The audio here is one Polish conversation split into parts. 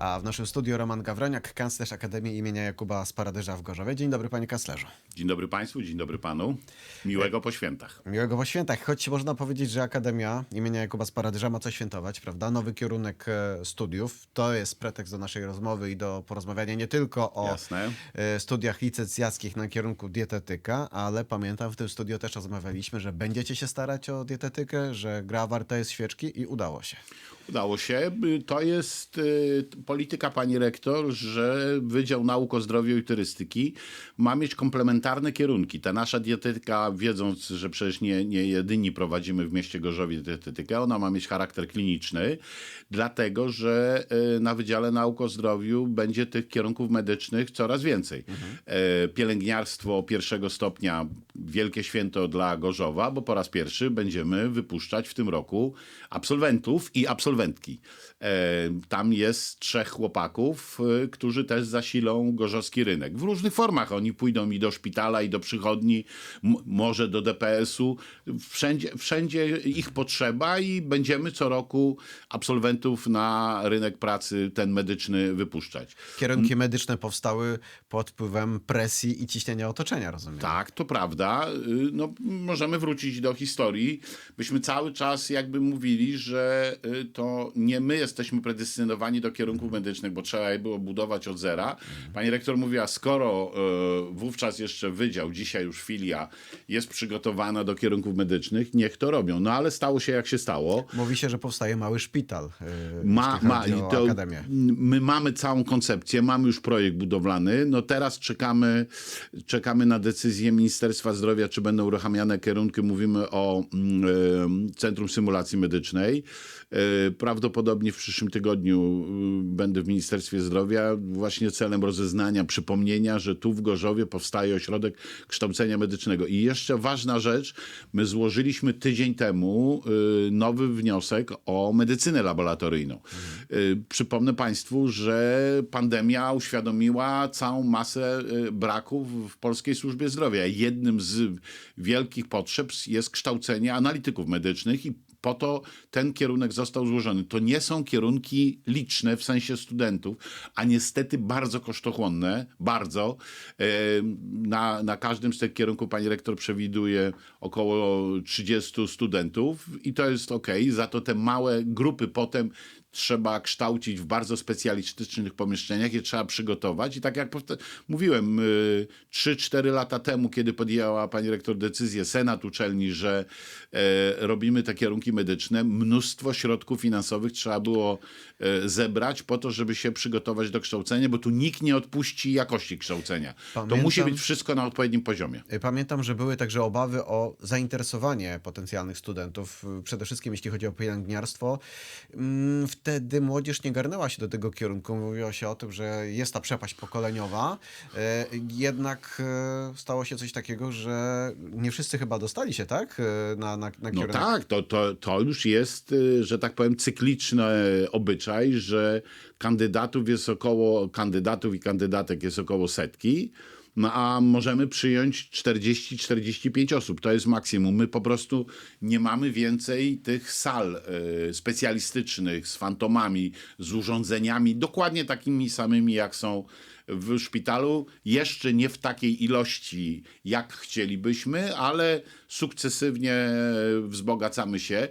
A w naszym studiu Roman Gawroniak, kanclerz Akademii imienia Jakuba Sparadyża w Gorzowie. Dzień dobry panie kanclerzu. Dzień dobry Państwu, dzień dobry Panu. Miłego po świętach. Miłego po świętach, choć można powiedzieć, że Akademia imienia Jakuba Sparadyża ma co świętować, prawda? Nowy kierunek e, studiów. To jest pretekst do naszej rozmowy i do porozmawiania nie tylko o Jasne. e, studiach licencjackich na kierunku dietetyka, ale pamiętam w tym studiu też rozmawialiśmy, że będziecie się starać o dietetykę, że gra warta jest świeczki i udało się. Udało się. Y, To jest y, polityka pani rektor, że Wydział Nauk o Zdrowiu i Turystyki ma mieć komplementarne kierunki. Ta nasza dietetyka, wiedząc, że przecież nie, nie jedyni prowadzimy w mieście Gorzowie dietetykę, ona ma mieć charakter kliniczny, dlatego że y, na Wydziale Nauk o Zdrowiu będzie tych kierunków medycznych coraz więcej. E, Pielęgniarstwo pierwszego stopnia, wielkie święto dla Gorzowa, bo po raz pierwszy będziemy wypuszczać w tym roku absolwentów i absolwentki. E, Tam jest trzech chłopaków, e, którzy też zasilą gorzowski rynek. W różnych formach. Oni pójdą i do szpitala, i do przychodni, może do DPS-u. Wszędzie, wszędzie ich potrzeba i będziemy co roku absolwentów na rynek pracy ten medyczny wypuszczać. Kierunki medyczne powstały pod wpływem presji i ciśnienia otoczenia, rozumiem. Tak, to prawda. Y, No, możemy wrócić do historii. Myśmy cały czas jakby mówili, że y, to nie my jesteśmy predestynowani do kierunków medycznych, bo trzeba je było budować od zera. Pani rektor mówiła, skoro y, wówczas jeszcze wydział, dzisiaj już filia jest przygotowana do kierunków medycznych, niech to robią. No ale stało się jak się stało. Mówi się, że powstaje mały szpital. Yy, Ma, ma, to, my mamy całą koncepcję, mamy już projekt budowlany. No teraz czekamy, czekamy na decyzję Ministerstwa Zdrowia, czy będą uruchamiane kierunki. Mówimy o e, Centrum Symulacji Medycznej. E, Prawdopodobnie w przyszłym tygodniu y, będę w Ministerstwie Zdrowia właśnie celem rozeznania, przypomnienia, że tu w Gorzowie powstaje ośrodek kształcenia medycznego. I jeszcze ważna rzecz, my złożyliśmy tydzień temu y, nowy wniosek o medycynę laboratoryjną. Y, Przypomnę Państwu, że pandemia uświadomiła całą masę braków w polskiej służbie zdrowia. Jednym z wielkich potrzeb jest kształcenie analityków medycznych i po to ten kierunek został złożony. To nie są kierunki liczne w sensie studentów, a niestety bardzo kosztochłonne, bardzo. Na, na każdym z tych kierunków pani rektor przewiduje około 30 studentów i to jest ok. Za to te małe grupy potem trzeba kształcić w bardzo specjalistycznych pomieszczeniach, je trzeba przygotować. I tak jak mówiłem, y, 3-4 lata temu, kiedy podjęła pani rektor decyzję, Senat uczelni, że e, robimy te kierunki medyczne, mnóstwo środków finansowych trzeba było e, zebrać po to, żeby się przygotować do kształcenia, bo tu nikt nie odpuści jakości kształcenia. To Pamiętam- musi być wszystko na odpowiednim poziomie. Y, Pamiętam, że były także obawy o zainteresowanie potencjalnych studentów, y, przede wszystkim jeśli chodzi o pielęgniarstwo. Mm, Wtedy młodzież nie garnęła się do tego kierunku. Mówiło się o tym, że jest ta przepaść pokoleniowa. Y, Jednak y, stało się coś takiego, że nie wszyscy chyba dostali się, tak? Y, Na, na, na No kierunek. tak, to, to, to już jest, że tak powiem, cykliczny obyczaj, że kandydatów jest około, kandydatów i kandydatek jest około setki, no a możemy przyjąć 40-45 osób. To jest maksimum. My po prostu nie mamy więcej tych sal y, specjalistycznych z fantomami, z urządzeniami, dokładnie takimi samymi, jak są w szpitalu. Jeszcze nie w takiej ilości, jak chcielibyśmy, ale sukcesywnie wzbogacamy się.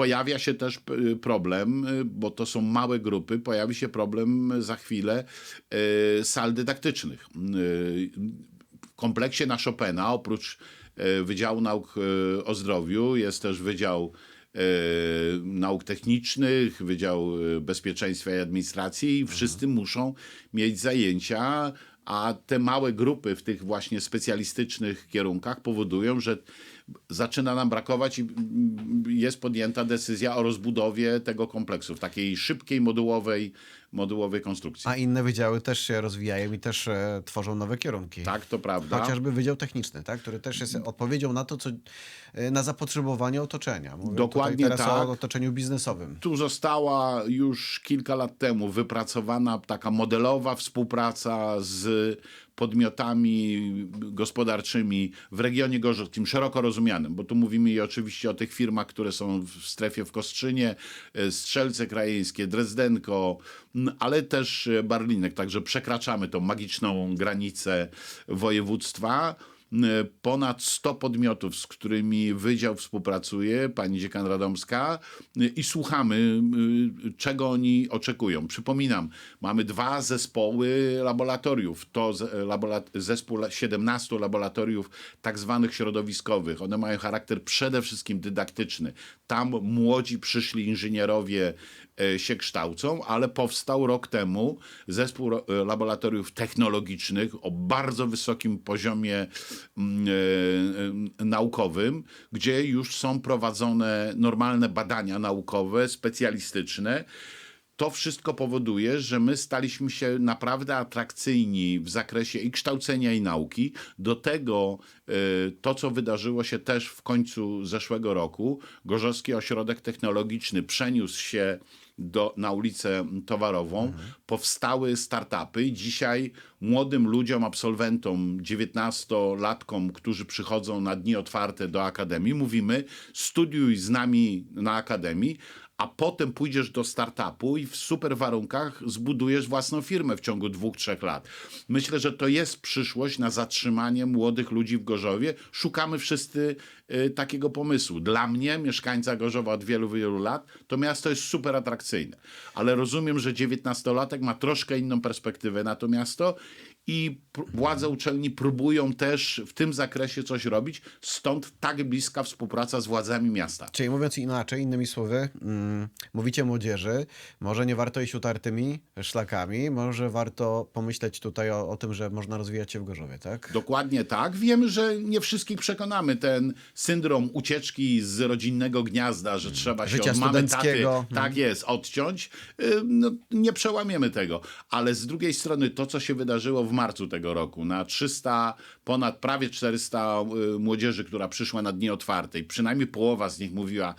Pojawia się też p- problem, y, bo to są małe grupy, pojawi się problem za chwilę y, sal dydaktycznych. Y, W kompleksie na Chopina, oprócz y, Wydziału Nauk y, o Zdrowiu, jest też Wydział y, Nauk Technicznych, Wydział y, Bezpieczeństwa i Administracji i wszyscy muszą mieć zajęcia, a te małe grupy w tych właśnie specjalistycznych kierunkach powodują, że zaczyna nam brakować i jest podjęta decyzja o rozbudowie tego kompleksu w takiej szybkiej, modułowej, modułowej konstrukcji. A inne wydziały też się rozwijają i też e, tworzą nowe kierunki. Tak, to prawda. Chociażby Wydział Techniczny, tak? który też jest odpowiedzią na to, co e, na zapotrzebowanie otoczenia. Mówię Dokładnie teraz tak. o otoczeniu biznesowym. Tu została już kilka lat temu wypracowana taka modelowa współpraca z podmiotami gospodarczymi w regionie gorzowskim, szeroko rozumianym, bo tu mówimy i oczywiście o tych firmach, które są w strefie w Kostrzynie, e, Strzelce Krajeńskie, Drezdenko, ale też e, Barlinek, także przekraczamy tą magiczną granicę województwa. M, Ponad 100 podmiotów, z którymi Wydział współpracuje, pani dziekan Radomska, y, i słuchamy, y, czego oni oczekują. Przypominam, mamy dwa zespoły laboratoriów. To zespół la- 17 laboratoriów tak zwanych środowiskowych. One mają charakter przede wszystkim dydaktyczny. Tam młodzi przyszli inżynierowie e, się kształcą, ale powstał rok temu zespół e, laboratoriów technologicznych o bardzo wysokim poziomie naukowym, gdzie już są prowadzone normalne badania naukowe, specjalistyczne. To wszystko powoduje, że my staliśmy się naprawdę atrakcyjni w zakresie i kształcenia, i nauki. Do tego e, to, co wydarzyło się też w końcu zeszłego roku, Gorzowski Ośrodek Technologiczny przeniósł się do, na ulicę Towarową, powstały startupy. Dzisiaj młodym ludziom, absolwentom, 19-latkom, którzy przychodzą na dni otwarte do Akademii, mówimy studiuj z nami na Akademii, a potem pójdziesz do startupu i w super warunkach zbudujesz własną firmę w ciągu dwóch, trzech lat. Myślę, że to jest przyszłość na zatrzymanie młodych ludzi w Gorzowie. Szukamy wszyscy y, takiego pomysłu. Dla mnie, mieszkańca Gorzowa od wielu, wielu lat, to miasto jest super atrakcyjne. Ale rozumiem, że 19-latek ma troszkę inną perspektywę na to miasto i władze uczelni próbują też w tym zakresie coś robić, stąd tak bliska współpraca z władzami miasta. Czyli mówiąc inaczej, innymi słowy, mm, mówicie młodzieży, może nie warto iść utartymi szlakami, może warto pomyśleć tutaj o, o tym, że można rozwijać się w Gorzowie, tak? Dokładnie tak. Wiemy, że nie wszystkich przekonamy. Ten syndrom ucieczki z rodzinnego gniazda, że trzeba się Życia od mamy taty, studenckiego. tak jest, odciąć, y, no, nie przełamiemy tego. Ale z drugiej strony to, co się wydarzyło w marcu tego roku, na 300, ponad prawie 400 y, młodzieży, która przyszła na dni otwartej, przynajmniej połowa z nich mówiła,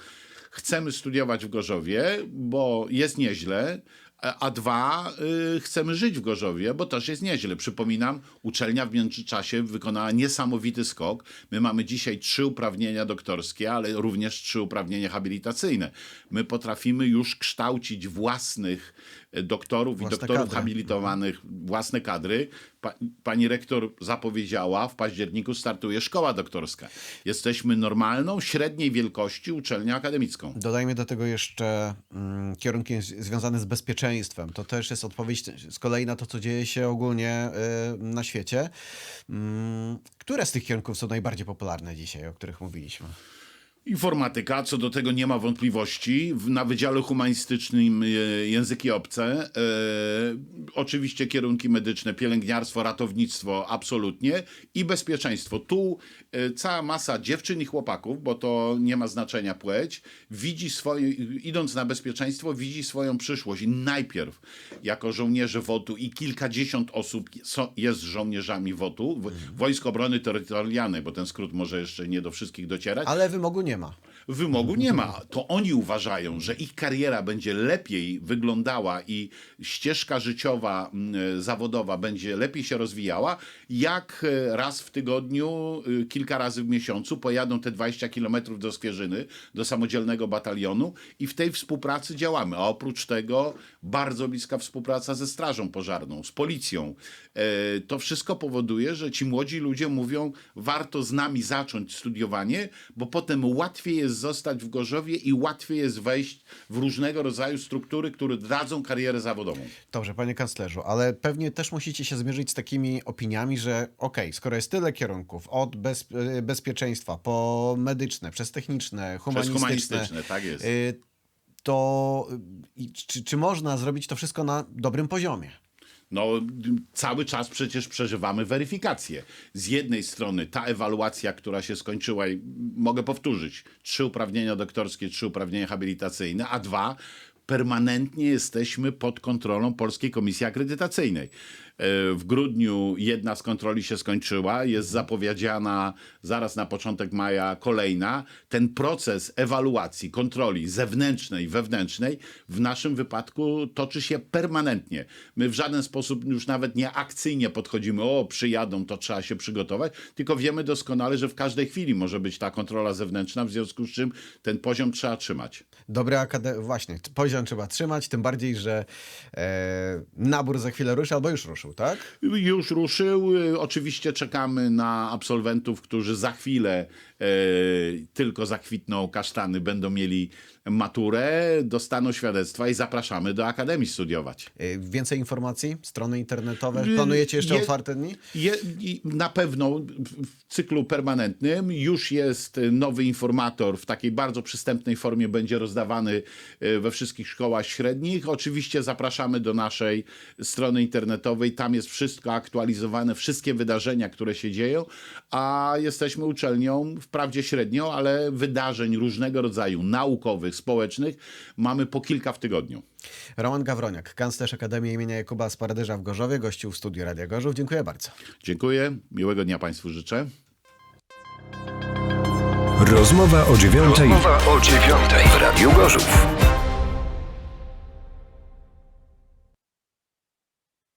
chcemy studiować w Gorzowie, bo jest nieźle, a dwa, y, chcemy żyć w Gorzowie, bo też jest nieźle. Przypominam, uczelnia w międzyczasie wykonała niesamowity skok. My mamy dzisiaj trzy uprawnienia doktorskie, ale również trzy uprawnienia habilitacyjne. My potrafimy już kształcić własnych e, doktorów Własne i doktorów kadry. habilitowanych, własne kadry. Pa, pani rektor zapowiedziała, w październiku startuje szkoła doktorska. Jesteśmy normalną, średniej wielkości uczelnią akademicką. Dodajmy do tego jeszcze mm, kierunki związane z bezpieczeństwem. To też jest odpowiedź z kolei na to, co dzieje się ogólnie y, na świecie. Mm, które z tych kierunków są najbardziej popularne dzisiaj, o których mówiliśmy? Informatyka, co do tego nie ma wątpliwości. Na Wydziale Humanistycznym e, języki obce. E, oczywiście kierunki medyczne, pielęgniarstwo, ratownictwo, absolutnie. I bezpieczeństwo. Tu e, cała masa dziewczyn i chłopaków, bo to nie ma znaczenia płeć, widzi swoje, idąc na bezpieczeństwo, widzi swoją przyszłość. I najpierw jako żołnierze WOT-u i kilkadziesiąt osób są, jest żołnierzami WOT-u, w- Wojsk Obrony Terytorialnej, bo ten skrót może jeszcze nie do wszystkich docierać Ale wymogu nie ma. Wymogu nie ma. To oni uważają, że ich kariera będzie lepiej wyglądała i ścieżka życiowa, mm, zawodowa będzie lepiej się rozwijała, jak e, raz w tygodniu, y, kilka razy w miesiącu pojadą te 20 kilometrów do Skwierzyny, do samodzielnego batalionu i w tej współpracy działamy. A oprócz tego bardzo bliska współpraca ze Strażą Pożarną, z policją. E, To wszystko powoduje, że ci młodzi ludzie mówią, warto z nami zacząć studiowanie, bo potem łatwiej jest zostać w Gorzowie i łatwiej jest wejść w różnego rodzaju struktury, które dadzą karierę zawodową. Dobrze, panie kanclerzu, ale pewnie też musicie się zmierzyć z takimi opiniami, że okej, skoro jest tyle kierunków, od bez, y, bezpieczeństwa po medyczne, przez techniczne, Przez humanistyczne, humanistyczne, tak jest. y, to y, czy, czy można zrobić to wszystko na dobrym poziomie? No, cały czas przecież przeżywamy weryfikację. Z jednej strony ta ewaluacja, która się skończyła, i mogę powtórzyć, trzy uprawnienia doktorskie, trzy uprawnienia habilitacyjne, a dwa, permanentnie jesteśmy pod kontrolą Polskiej Komisji Akredytacyjnej. W grudniu jedna z kontroli się skończyła, jest zapowiedziana zaraz na początek maja kolejna. Ten proces ewaluacji, kontroli zewnętrznej, wewnętrznej w naszym wypadku toczy się permanentnie. My w żaden sposób już nawet nie akcyjnie podchodzimy, o przyjadą, to trzeba się przygotować, tylko wiemy doskonale, że w każdej chwili może być ta kontrola zewnętrzna, w związku z czym ten poziom trzeba trzymać. Akademik, właśnie, poziom trzeba trzymać, tym bardziej, że e, nabór za chwilę ruszy, albo już ruszył, tak? Już ruszył. Oczywiście czekamy na absolwentów, którzy za chwilę e, tylko zakwitną kasztany, będą mieli maturę, dostaną świadectwa i zapraszamy do Akademii studiować. E, więcej informacji, strony internetowe, planujecie jeszcze Je- otwarte dni? Je, na pewno w- cyklu permanentnym już jest nowy informator w takiej bardzo przystępnej formie, będzie rozdawany e, we wszystkich szkołach średnich. Oczywiście zapraszamy do naszej strony internetowej, tam jest wszystko aktualizowane, wszystkie wydarzenia, które się dzieją, a jesteśmy uczelnią wprawdzie średnią, ale wydarzeń różnego rodzaju, naukowych, społecznych, mamy po kilka w tygodniu. Roman Gawroniak, kanclerz Akademii imienia Jakuba Sparydyża w Gorzowie, gościł w studiu Radia Gorzów. Dziękuję bardzo. Dziękuję, miłego dnia Państwu życzę. Rozmowa o dziewiątej w Radiu Gorzów.